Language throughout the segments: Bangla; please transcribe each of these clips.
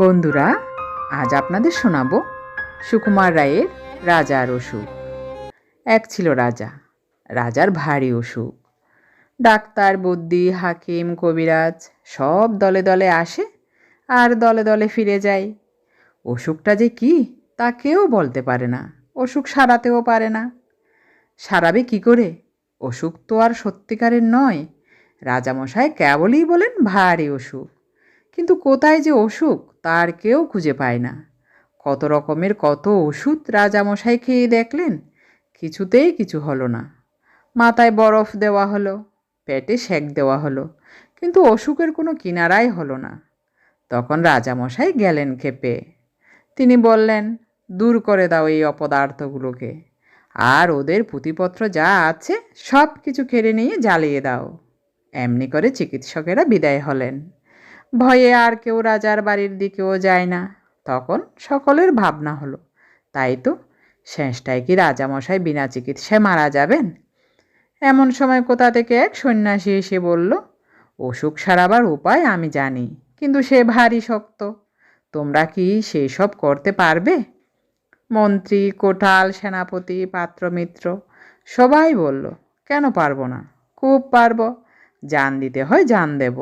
বন্ধুরা, আজ আপনাদের শোনাবো সুকুমার রায়ের রাজার অসুখ। এক ছিল রাজা, রাজার ভারী অসুখ। ডাক্তার, বুদ্ধি, হাকিম, কবিরাজ সব দলে দলে আসে আর দলে দলে ফিরে যায়। অসুখটা যে কি, তা কেউ বলতে পারে না, অসুখ সারাতেও পারে না। সারাবে কি করে? অসুখ তো আর সত্যিকারের নয়, রাজামশাই কেবলই বলেন ভারী অসুখ। কিন্তু কোথায় যে অসুখ, তার কেউ খুঁজে পায় না। কত রকমের কত ওষুধ রাজামশাই খেয়ে দেখলেন, কিছুতেই কিছু হলো না। মাথায় বরফ দেওয়া হলো, পেটে সেক দেওয়া হলো, কিন্তু অসুখের কোনো কিনারাই হলো না। তখন রাজামশাই গেলেন খেপে তিনি বললেন, দূর করে দাও এই অপদার্থগুলোকে। আর ওদের পুঁথিপত্র যা আছে সব কিছু কেড়ে নিয়ে জ্বালিয়ে দাও। এমনি করে চিকিৎসকেরা বিদায় হলেন। ভয়ে আর কেউ রাজার বাড়ির দিকেও যায় না। তখন সকলের ভাবনা হলো, তাই তো শেষটায় কি রাজামশাই বিনা চিকিৎসায় মারা যাবেন? এমন সময় কোথা থেকে এক সন্ন্যাসী এসে বলল, অসুখ সারাবার উপায় আমি জানি, কিন্তু সে ভারী শক্ত। তোমরা কি সেই সব করতে পারবে? মন্ত্রী, কোঠাল, সেনাপতি, পাত্রমিত্র সবাই বলল, কেন পারব না? খুব পারব। জান দিতে হয় জান দেব।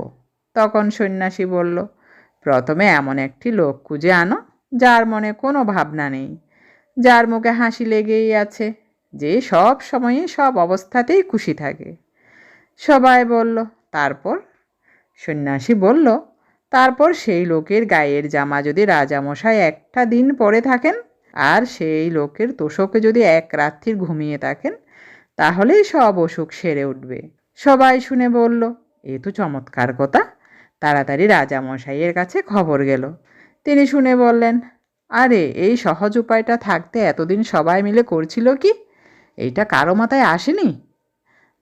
তখন সন্ন্যাসী বলল, প্রথমে এমন একটি লোক খুঁজে আনো, যার মনে কোনো ভাবনা নেই। যার মুখে হাসি লেগেই আছে, যে সব সময়ে সব অবস্থাতেই খুশি থাকে। সবাই বলল, তারপর? সন্ন্যাসী বলল, তারপর সেই লোকের গায়ের জামা যদি রাজামশাই একটা দিন পরে থাকেন, আর সেই লোকের তোষকে যদি এক রাত্রির ঘুমিয়ে থাকেন, তাহলেই সব অসুখ সেরে উঠবে। সবাই শুনে বলল, এ তো চমৎকার কথা। তাড়াতাড়ি রাজামশাইয়ের কাছে খবর গেল। তিনি শুনে বললেন, আরে, এই সহজ উপায়টা থাকতে এতদিন সবাই মিলে করছিল কি? এইটা কারও মাথায় আসেনি?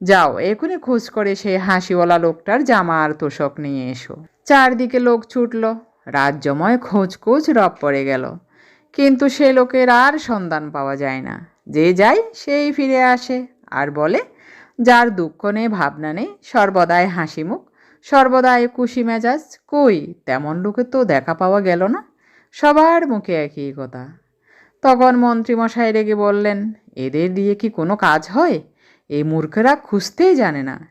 যাও এখনই খোঁজ করে সেই হাসিওয়ালা লোকটার জামা আর তোষক নিয়ে এসো। চারদিকে লোক ছুটল। রাজ্যময় খোঁজ খোঁজ রব পড়ে গেল। কিন্তু সে লোকের আর সন্ধান পাওয়া যায় না। যে যায় সেই ফিরে আসে আর বলে, যার দুঃখ নেই, ভাবনা নেই, সর্বদাই হাসি মুখ সর্বদাই খুশি মেজাজ, কই তেমন লোকে তো দেখা পাওয়া গেল না? সবার মুখে একই কথা। তখন মন্ত্রীমশাই রেগে বললেন, এদের দিয়ে কি কোনো কাজ হয়? এই মূর্খেরা খুঁজতেই জানে না।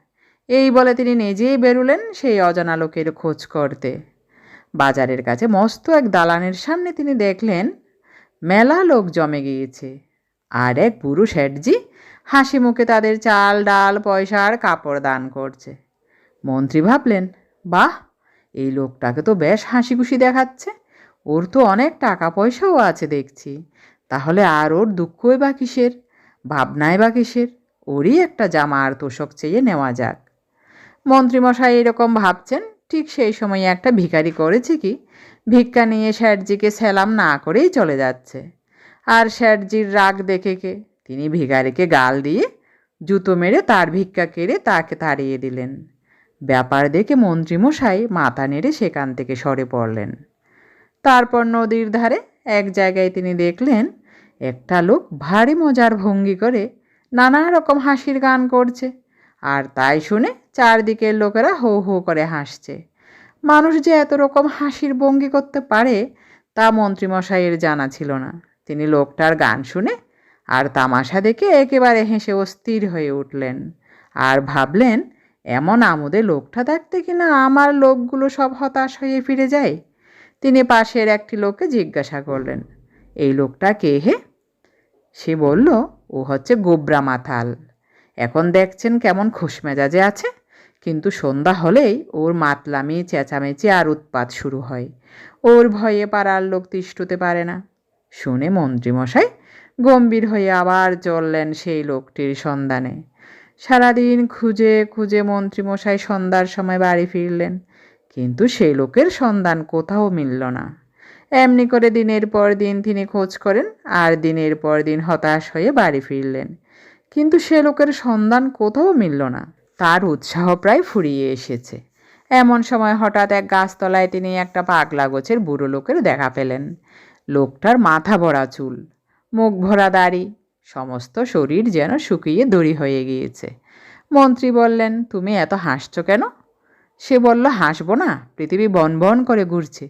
এই বলে তিনি নিজেই বেরুলেন সেই অজানা লোকের খোঁজ করতে। বাজারের কাছে মস্ত এক দালানের সামনে তিনি দেখলেন, মেলা লোক জমে গিয়েছে। আর এক বুড়ো শেঠজি হাসি মুখে তাদের চাল, ডাল পয়সা আর কাপড় দান করছে। মন্ত্রী ভাবলেন, বাহ, এই লোকটাকে তো বেশ হাসি খুশি দেখাচ্ছে। ওর তো অনেক টাকা পয়সাও আছে দেখছি। তাহলে আর ওর দুঃখই বা কিসের? ভাবনায় বা কিসের? ওরই একটা জামা আর তোষক চেয়ে নেওয়া যাক। মন্ত্রীমশাই এরকম ভাবছেন, ঠিক সেই সময় একটা ভিখারি করেছে কি, ভিক্ষা নিয়ে স্যারজিকে সেলাম না করেই চলে যাচ্ছে। আর স্যারজির রাগ দেখে কে? তিনি ভিখারিকে গাল দিয়ে জুতো মেরে তার ভিক্ষা কেড়ে তাকে তাড়িয়ে দিলেন। ব্যাপার দেখে মন্ত্রীমশাই মাথা নেড়ে সেখান থেকে সরে পড়লেন। তারপর নদীর ধারে এক জায়গায় তিনি দেখলেন, একটা লোক ভারী মজার ভঙ্গি করে নানা রকম হাসির গান করছে আর তাই শুনে চারদিকের লোকেরা হো হো করে হাসছে। মানুষ যে এত রকম হাসির ভঙ্গি করতে পারে তা মন্ত্রীমশাইয়ের জানা ছিল না। তিনি লোকটার গান শুনে আর তামাশা দেখে একেবারে হেসে অস্থির হয়ে উঠলেন আর ভাবলেন এমন আমোদে লোকটা দেখতে কিনা আমার লোকগুলো সব হতাশ হয়ে ফিরে যায়? তিনি পাশের একটি লোককে জিজ্ঞাসা করলেন, এই লোকটা কে হে? সে বলল, ও হচ্ছে গোবরা মাথাল এখন দেখছেন কেমন খুশমেজাজে আছে। কিন্তু সন্ধ্যা হলেই ওর মাতলামি, চেঁচামেচি আর উৎপাত শুরু হয়। ওর ভয়ে পাড়ার লোক তিষ্ঠতে পারে না। শুনে মন্ত্রীমশাই গম্ভীর হয়ে আবার চললেন সেই লোকটির সন্ধানে। সারাদিন খুঁজে খুঁজে মন্ত্রীমশাই সন্ধ্যার সময় বাড়ি ফিরলেন। কিন্তু সেই লোকের সন্ধান কোথাও মিলল না। এমনি করে দিনের পর দিন তিনি খোঁজ করেন আর দিনের পর দিন হতাশ হয়ে বাড়ি ফিরলেন। কিন্তু সে লোকের সন্ধান কোথাও মিলল না। তার উৎসাহ প্রায় ফুরিয়ে এসেছে। এমন সময় হঠাৎ এক গাছতলায় তিনি একটা পাগলা গোছের বুড়ো লোকের দেখা পেলেন। লোকটার মাথা ভরা চুল, মুখ ভরা দাড়ি সমস্ত শরীর যেন শুকিয়ে দড়ি হয়ে গিয়েছে। মন্ত্রী বললেন, তুমি এত হাসছো কেন? সে বলল, হাসবো না, পৃথিবী বন বন করে ঘুরছে।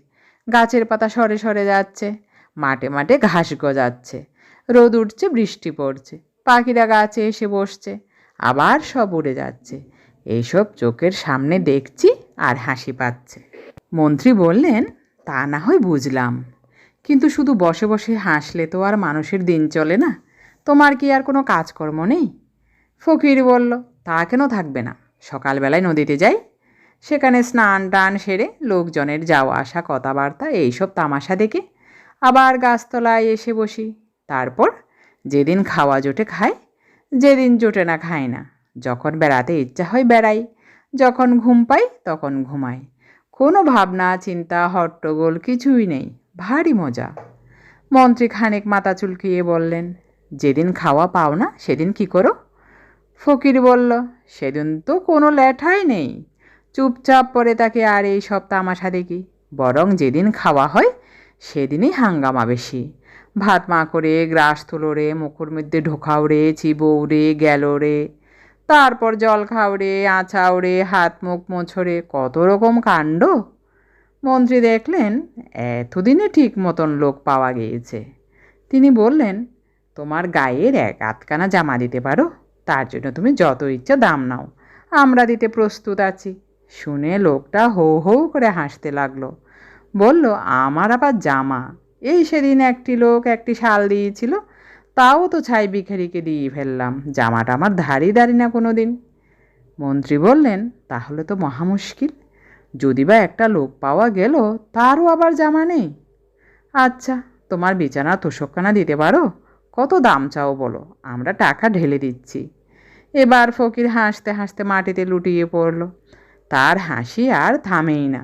গাছের পাতা সরে সরে যাচ্ছে, মাঠে মাঠে ঘাস গজাচ্ছে, রোদ উঠছে, বৃষ্টি পড়ছে, পাখিরা গাছে এসে বসছে, আবার সব উড়ে যাচ্ছে। এইসব চোখের সামনে দেখছি আর হাসি পাচ্ছে। মন্ত্রী বললেন, তা না হয় বুঝলাম। কিন্তু শুধু বসে বসে হাসলে তো আর মানুষের দিন চলে না। তোমার কি আর কোনো কাজকর্ম নেই? ফকির বলল, তা কেন থাকবে না? সকালবেলায় নদীতে যাই। সেখানে স্নান টান সেরে লোকজনের যাওয়া আসা কথাবার্তা এইসব তামাশা দেখে আবার গাছতলায় এসে বসি। তারপর যেদিন খাওয়া জোটে খাই, যেদিন জোটে না খাই না। যখন বেড়াতে ইচ্ছা হয় বেড়াই, যখন ঘুম পাই তখন ঘুমাই। কোনো ভাবনা, চিন্তা, হট্টগোল কিছুই নেই। ভারী মজা। মন্ত্রী খানিক মাথা চুলকিয়ে বললেন যেদিন খাওয়া পাও না, সেদিন কি করো? ফকির বলল, সেদিন তো কোনো লেঠাই নেই। চুপচাপ পরে তাকে আর এই সব তামাশা দেখি। বরং যেদিন খাওয়া হয়, সেদিনই হাঙ্গামা বেশি। ভাত মা করে গ্রাস তুলো রে, মুখের মধ্যে ঢোকাও রে চিবৌ রে, গেল রে। তারপর জল খাও রে আছাও রে, হাত মুখ মোছরে কত রকম কাণ্ড। মন্ত্রী দেখলেন, এতদিনে ঠিক মতন লোক পাওয়া গিয়েছে। তিনি বললেন তোমার গায়ের এক আধখানা জামা দিতে পারো? তার জন্য তুমি যত ইচ্ছা দাম নাও। আমরা দিতে প্রস্তুত আছি। শুনে লোকটা হো হো করে হাসতে লাগল। বলল, আমার আবার জামা। এই সেদিন একটি লোক একটি শাল দিয়েছিল। তাও তো ছাই বিখারিকে দিয়ে ফেললাম। জামাটা আমার ধারি দাঁড়ি না কোনো দিন মন্ত্রী বললেন, তাহলে তো মহা মুশকিল। যদি বা একটা লোক পাওয়া গেল, তারও আবার জামা নেই? আচ্ছা তোমার বিছানা তোষকখানা দিতে পারো? কত দাম চাও বলো? আমরা টাকা ঢেলে দিচ্ছি। এবার ফকির হাসতে হাসতে মাটিতে লুটিয়ে পড়ল। তার হাসি আর থামেই না।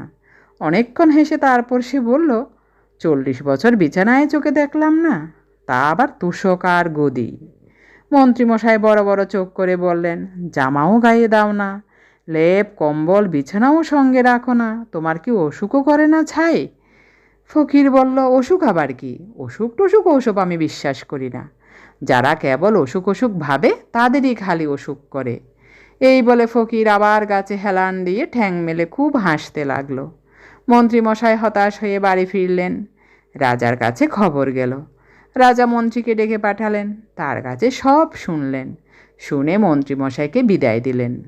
অনেকক্ষণ হেসে তারপর সে বলল, চল্লিশ বছর বিছানায় চোখে দেখলাম না, তা আবার তুষক আর গদি। মন্ত্রীমশাই বড় বড় চোখ করে বললেন, জামাও গায়ে দাও না, লেপ, কম্বল, বিছানাও সঙ্গে রাখো না। তোমার কি অসুখও করে না ছাই? ফকির বলল, অসুখ আবার কি? অসুখ টসুখ ওসব আমি বিশ্বাস করি না। যারা কেবল অসুখ অসুখ ভাবে, তাদেরই খালি অসুখ করে। এই বলে ফকির আবার গাছে হেলান দিয়ে ঠ্যাং মেলে খুব হাসতে লাগল। মন্ত্রীমশাই হতাশ হয়ে বাড়ি ফিরলেন। রাজার কাছে খবর গেল। রাজা মন্ত্রীকে ডেকে পাঠালেন। তার কাছে সব শুনলেন। শুনে মন্ত্রীমশাইকে বিদায় দিলেন।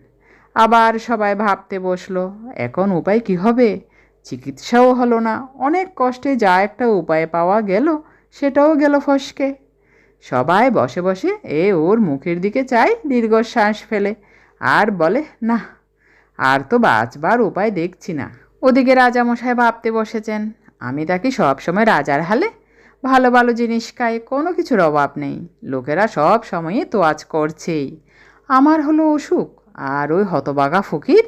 আবার সবাই ভাবতে বসল, এখন উপায় কি হবে? চিকিৎসাও হলো না। অনেক কষ্টে যা একটা উপায় পাওয়া গেল, সেটাও গেল ফসকে। সবাই বসে বসে এ ওর মুখের দিকে চায় দীর্ঘশ্বাস ফেলে। আর বলে না আর তো বাঁচবার উপায় দেখছি না। ওদিকে রাজামশাই ভাবতে বসেছেন, আমি তাকে সবসময় রাজার হালে ভালো ভালো জিনিস খাই, কোনো কিছুর অভাব নেই। লোকেরা সব সময়ই তোয়াজ করছেই। আমার হলো অসুখ, আর ওই হতবাগা ফকির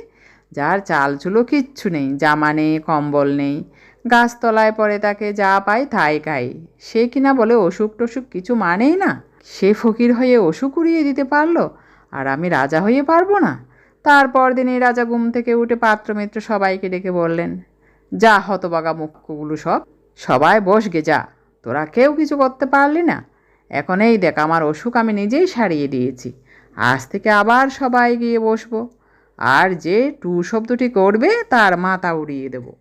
যার চাল চুলো কিচ্ছু নেই, জামা নেই, কম্বল নেই। গাছতলায় পরে তাকে যা পায় তাই খাই সে কিনা বলে অসুখ টসুখ কিছু মানেই না? সে ফকির হয়ে অসুখ উড়িয়ে দিতে পারল, আর আমি রাজা হয়ে পারব না? তারপর দিনই রাজা ঘুম থেকে উঠে পাত্রমিত্র সবাইকে ডেকে বললেন, যা হতবাগা মুখ্যগুলো সব, সবাই বস গে যা। তোরা কেউ কিছু করতে পারলি না। এখন এই দেখ, আমার অসুখ আমি নিজেই সারিয়ে দিয়েছি। আজ থেকে আবার সবাই গিয়ে বসবো। আর যে টু শব্দটি করবে তার মাথা উড়িয়ে দেবো।